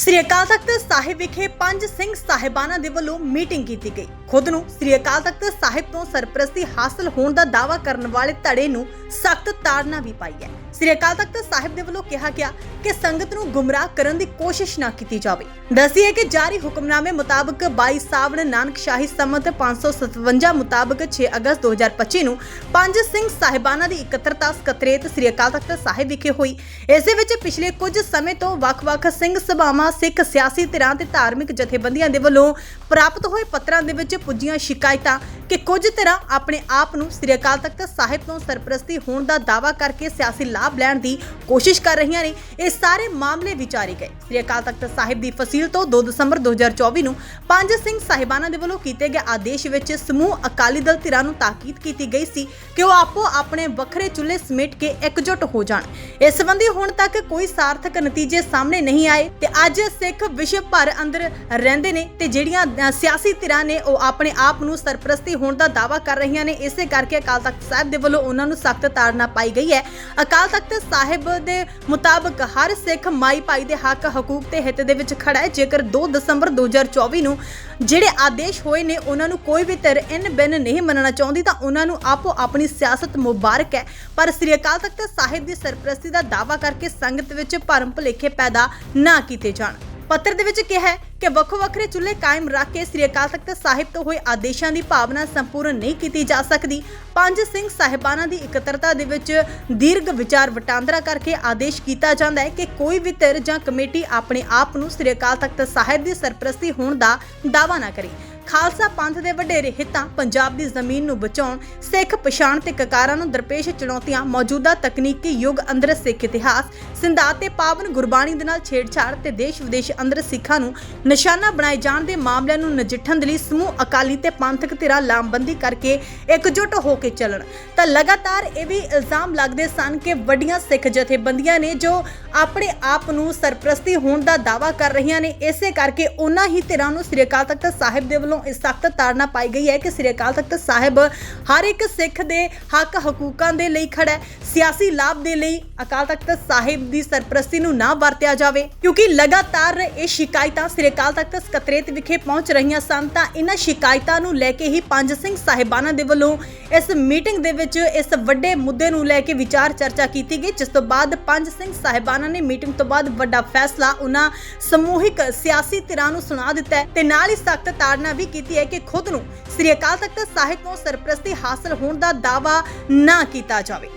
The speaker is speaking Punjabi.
ਸ੍ਰੀ ਅਕਾਲ ਤਖਤ ਸਾਹਿਬ ਵਿਖੇ ਪੰਜ ਸਿੰਘ ਸਾਹਿਬਾਨਾਂ ਦੇ ਵੱਲੋਂ ਮੀਟਿੰਗ ਕੀਤੀ ਗਈ। ਖੁਦ ਨੂੰ ਸ੍ਰੀ ਅਕਾਲ ਤਖਤ ਸਾਹਿਬ ਤੋਂ ਸਰਪ੍ਰਸਤੀ ਹਾਸਲ ਹੋਣ ਦਾ ਦਾਅਵਾ ਕਰਨ ਵਾਲੇ ਧੜੇ ਨੂੰ ਸਖਤ ਤਾੜਨਾ ਵੀ ਪਾਈ ਹੈ। ਸ੍ਰੀ ਅਕਾਲ ਤਖਤ ਸਾਹਿਬ ਦੇ ਵੱਲੋਂ ਕਿਹਾ ਗਿਆ ਕਿ ਸੰਗਤ ਨੂੰ ਗੁੰਮਰਾਹ ਕਰਨ ਦੀ ਕੋਸ਼ਿਸ਼ ਨਾ ਕੀਤੀ ਜਾਵੇ। ਦੱਸੀਏ ਕਿ ਜਾਰੀ ਹੁਕਮਨਾਮੇ ਮੁਤਾਬਕ 22 ਸਾਵਣ ਨਾਨਕ ਸ਼ਾਹੀ ਸੰਮਤ 557 ਮੁਤਾਬਕ 6 ਅਗਸਤ 2025 ਨੂੰ ਪੰਜ ਸਿੰਘ ਸਾਹਿਬਾਨਾਂ ਦੀ ਇਕੱਤਰਤਾ ਸਕੱਤਰੇਤ ਸ੍ਰੀ ਅਕਾਲ ਤਖਤ ਸਾਹਿਬ ਵਿਖੇ ਹੋਈ। ਇਸ ਦੇ ਵਿੱਚ ਪਿਛਲੇ ਕੁਝ ਸਮੇਂ ਤੋਂ ਵੱਖ-ਵੱਖ ਸਿੰਘ ਸਭਾਵਾਂ ਸਿੱਖ ਸਿਆਸੀ ਧਿਰਾਂ ਤੇ ਧਾਰਮਿਕ ਜਥੇਬੰਦੀਆਂ ਦੇ ਵੱਲੋਂ ਪ੍ਰਾਪਤ ਹੋਏ ਪੱਤਰਾਂ ਦੇ ਵਿੱਚ ਪੁੱਜੀਆਂ ਸ਼ਿਕਾਇਤਾਂ ਕਿ ਕੁਝ ਧਿਰਾਂ ਆਪਣੇ ਆਪ ਨੂੰ ਸ੍ਰੀ ਅਕਾਲ ਤਖਤ ਸਾਹਿਬ ਤੋਂ ਸਰਪ੍ਰਸਤੀ ਹੋਣ ਦਾ ਦਾਅਵਾ ਕਰਕੇ ਸਿਆਸੀ ਲਾਭ ਲੈਣ ਦੀ ਕੋਸ਼ਿਸ਼ ਕਰ ਰਹੀਆਂ ਨੇ, ਇਹ ਸਾਰੇ ਮਾਮਲੇ ਵਿਚਾਰੇ ਗਏ। ਸ੍ਰੀ ਅਕਾਲ ਤਖਤ ਸਾਹਿਬ ਦੀ ਫਸੀਲ ਤੋਂ 2 ਦਸੰਬਰ 2024 ਨੂੰ ਪੰਜ ਸਿੰਘ ਸਾਹਿਬਾਨਾਂ ਦੇ ਵੱਲੋਂ ਕੀਤੇ ਗਏ ਆਦੇਸ਼ ਵਿੱਚ ਸਮੂਹ ਅਕਾਲੀ ਦਲ ਧਿਰਾਂ ਨੂੰ ਤਾਕੀਦ ਕੀਤੀ ਗਈ ਸੀ ਕਿ ਉਹ ਆਪੋ ਆਪਣੇ ਵੱਖਰੇ ਚੁੱਲ੍ਹੇ ਸਮੇਟ ਕੇ ਇਕਜੁੱਟ ਹੋ ਜਾਣ। ਇਸ ਸੰਬੰਧੀ ਹੁਣ ਤੱਕ ਕੋਈ ਸਾਰਥਕ ਨਤੀਜੇ ਸਾਹਮਣੇ ਨਹੀਂ ਆਏ ਤੇ ਅੱਜ ਸਿੱਖ ਵਿਸ਼ਵ ਭਰ ਅੰਦਰ ਰਹਿੰਦੇ ਨੇ ਤੇ ਜਿਹੜੀਆਂ ਸਿਆਸੀ ਧਿਰਾਂ ਨੇ ਉਹ ਆਪਣੇ ਆਪ ਨੂੰ ਸਰਪ੍ਰਸਤੀ ਹੋਣ ਦਾ ਦਾਅਵਾ ਕਰ ਰਹੀਆਂ ਨੇ, ਇਸੇ ਕਰਕੇ ਅਕਾਲ ਤਖਤ ਸਾਹਿਬ ਦੇ ਵੱਲੋਂ ਉਹਨਾਂ ਨੂੰ ਸਖਤ ਤਾੜਨਾ ਪਾਈ ਗਈ ਹੈ। ਅਕਾਲ ਤਖਤ ਸਾਹਿਬ ਦੇ ਮੁਤਾਬਕ ਹਰ ਸਿੱਖ ਮਾਈ ਭਾਈ ਦੇ ਹੱਕ ਹਕੂਕ ਤੇ ਹਿੱਤ ਦੇ ਵਿੱਚ ਖੜਾ ਹੈ। ਜੇਕਰ 2 ਦਸੰਬਰ 2024 ਨੂੰ ਜਿਹੜੇ ਆਦੇਸ਼ ਹੋਏ ਨੇ, ਉਹਨਾਂ ਨੂੰ ਕੋਈ ਵੀ ਧਿਰ ਇਨ ਬਿਨ ਨਹੀਂ ਮੰਨਣਾ ਚਾਹੁੰਦੀ, ਤਾਂ ਉਹਨਾਂ ਨੂੰ ਆਪੋ ਆਪਣੀ ਸਿਆਸਤ ਮੁਬਾਰਕ ਹੈ। ਪਰ ਸ੍ਰੀ ਅਕਾਲ ਤਖਤ ਸਾਹਿਬ ਦੀ ਸਰਪ੍ਰਸਤੀ ਦਾ ਦਾਅਵਾ ਕਰਕੇ ਸੰਗਤ ਵਿੱਚ ਭਰਮ ਭੁਲੇਖੇ ਪੈਦਾ ਨਾ ਕੀਤੇ ਜਾਣ। ਪੱਤਰ ਦੇ ਵਿੱਚ ਕਿਹਾ ਹੈ ਕਿ ਵੱਖੋ ਵੱਖਰੇ ਚੁੱਲ੍ਹੇ ਕਾਇਮ ਰੱਖ ਕੇ ਸ੍ਰੀ ਅਕਾਲ ਤਖਤ ਸਾਹਿਬ ਤੋਂ ਹੋਏ ਆਦੇਸ਼ਾਂ ਦੀ ਭਾਵਨਾ ਸੰਪੂਰਨ ਨਹੀਂ ਕੀਤੀ ਜਾ ਸਕਦੀ। ਪੰਜ ਸਿੰਘ ਸਾਹਿਬਾਨਾਂ ਦੀ ਇਕੱਤਰਤਾ ਦੇ ਵਿੱਚ ਦੀਰਘ ਵਿਚਾਰ ਵਟਾਂਦਰਾ ਕਰਕੇ ਆਦੇਸ਼ ਕੀਤਾ ਜਾਂਦਾ ਹੈ ਕਿ ਕੋਈ ਵੀ ਧਿਰ ਜਾਂ ਕਮੇਟੀ ਆਪਣੇ ਆਪ ਨੂੰ ਸ੍ਰੀ ਅਕਾਲ ਤਖਤ ਸਾਹਿਬ ਦੀ ਸਰਪ੍ਰਸਤੀ ਹੋਣ ਦਾ ਦਾਅਵਾ ਨਾ ਕਰੇ। ਖਾਲਸਾ ਪੰਥ ਦੇ ਵਡੇਰੇ ਹਿੱਤਾਂ ਪੰਜਾਬ ਦੀ ਜ਼ਮੀਨ ਨੂੰ ਬਚਾਉਣ, ਸਿੱਖ ਪਛਾਣ ਤੇ ਕਕਾਰਾਂ ਨੂੰ ਦਰਪੇਸ਼ ਚੁਣੌਤੀਆਂ, ਮੌਜੂਦਾ ਤਕਨੀਕੀ ਯੁੱਗ ਅੰਦਰ ਸਿੱਖ ਇਤਿਹਾਸ ਸਿੰਧਾਤ ਤੇ ਪਾਵਨ ਗੁਰਬਾਣੀ ਦੇ ਨਾਲ ਛੇੜਛਾੜ ਤੇ ਦੇਸ਼ ਵਿਦੇਸ਼ ਅੰਦਰ ਸਿੱਖਾਂ ਨੂੰ ਨਿਸ਼ਾਨਾ ਬਣਾਏ ਜਾਣ ਦੇ ਮਾਮਲਿਆਂ ਨੂੰ ਨਜਿੱਠਣ ਦੇ ਲਈ ਸਮੂਹ ਅਕਾਲੀ ਤੇ ਪੰਥਕ ਧਿਰਾਂ ਲਾਮਬੰਦੀ ਕਰਕੇ ਇਕਜੁੱਟ ਹੋ ਕੇ ਚੱਲਣ। ਤਾਂ ਲਗਾਤਾਰ ਇਹ ਵੀ ਇਲਜ਼ਾਮ ਲੱਗਦੇ ਸਨ ਕਿ ਵੱਡੀਆਂ ਸਿੱਖ ਜਥੇਬੰਦੀਆਂ ਨੇ ਜੋ ਆਪਣੇ ਆਪ ਨੂੰ ਸਰਪ੍ਰਸਤੀ ਹੋਣ ਦਾ ਦਾਅਵਾ ਕਰ ਰਹੀਆਂ ਨੇ, ਇਸੇ ਕਰਕੇ ਉਹਨਾਂ ਹੀ ਧਿਰਾਂ ਨੂੰ ਸ੍ਰੀ ਅਕਾਲ ਤਖਤ ਸਾਹਿਬ ਦੇ ਵੱਲੋਂ ਇਸ ਸਖਤ ਤਾੜਨਾ ਪਾਈ ਗਈ ਹੈ ਕਿ ਸ੍ਰੀ ਅਕਾਲ ਤਖਤ ਸਾਹਿਬ ਹਰ ਇੱਕ ਸਿੱਖ ਦੇ ਹੱਕ ਹਕੂਕਾਂ ਦੇ ਲਈ ਖੜਾ ਹੈ। ਸਿਆਸੀ ਲਾਭ ਦੇ ਲਈ ਅਕਾਲ ਤਖਤ ਸਾਹਿਬ ਦੀ ਸਰਪ੍ਰਸਤੀ ਨੂੰ ਨਾ ਵਰਤਿਆ ਜਾਵੇ, ਕਿਉਂਕਿ ਲਗਾਤਾਰ ਇਹ ਸ਼ਿਕਾਇਤਾਂ ਸ੍ਰੀ ਅਕਾਲ ਤਖਤ ਸਕੱਤਰੇਤ ਵਿਖੇ ਪਹੁੰਚ ਰਹੀਆਂ ਸਨ, ਤਾਂ ਇਹਨਾਂ ਸ਼ਿਕਾਇਤਾਂ ਨੂੰ ਲੈ ਕੇ ਹੀ ਪੰਜ ਸਿੰਘ ਸਾਹਿਬਾਨਾਂ ਦੇ ਵੱਲੋਂ ਇਸ ਮੀਟਿੰਗ ਦੇ ਵਿੱਚ ਇਸ ਵੱਡੇ ਮੁੱਦੇ ਨੂੰ ਲੈ ਕੇ ਵਿਚਾਰ ਚਰਚਾ ਕੀਤੀ ਗਈ, ਜਿਸ ਤੋਂ ਬਾਅਦ ਪੰਜ ਸਿੰਘ ਸਾਹਿਬਾਨਾਂ ਨੇ ਮੀਟਿੰਗ ਤੋਂ ਬਾਅਦ ਵੱਡਾ ਫੈਸਲਾ ਉਹਨਾਂ ਸਮੂਹਿਕ ਸਿਆਸੀ ਧਿਰਾਂ ਨੂੰ ਸੁਣਾ ਦਿੱਤਾ ਤੇ ਨਾਲ ਹੀ ਸਖਤ ਤਾੜਨਾ ਵੀ ਕੀਤੀ ਹੈ ਕਿ ਖੁਦ ਨੂੰ ਸ੍ਰੀ ਅਕਾਲ ਤਖਤ ਸਾਹਿਬ ਤੋਂ ਸਰਪ੍ਰਸਤੀ ਹਾਸਲ ਹੋਣ ਦਾ ਦਾਅਵਾ ਨਾ ਕੀਤਾ ਜਾਵੇ।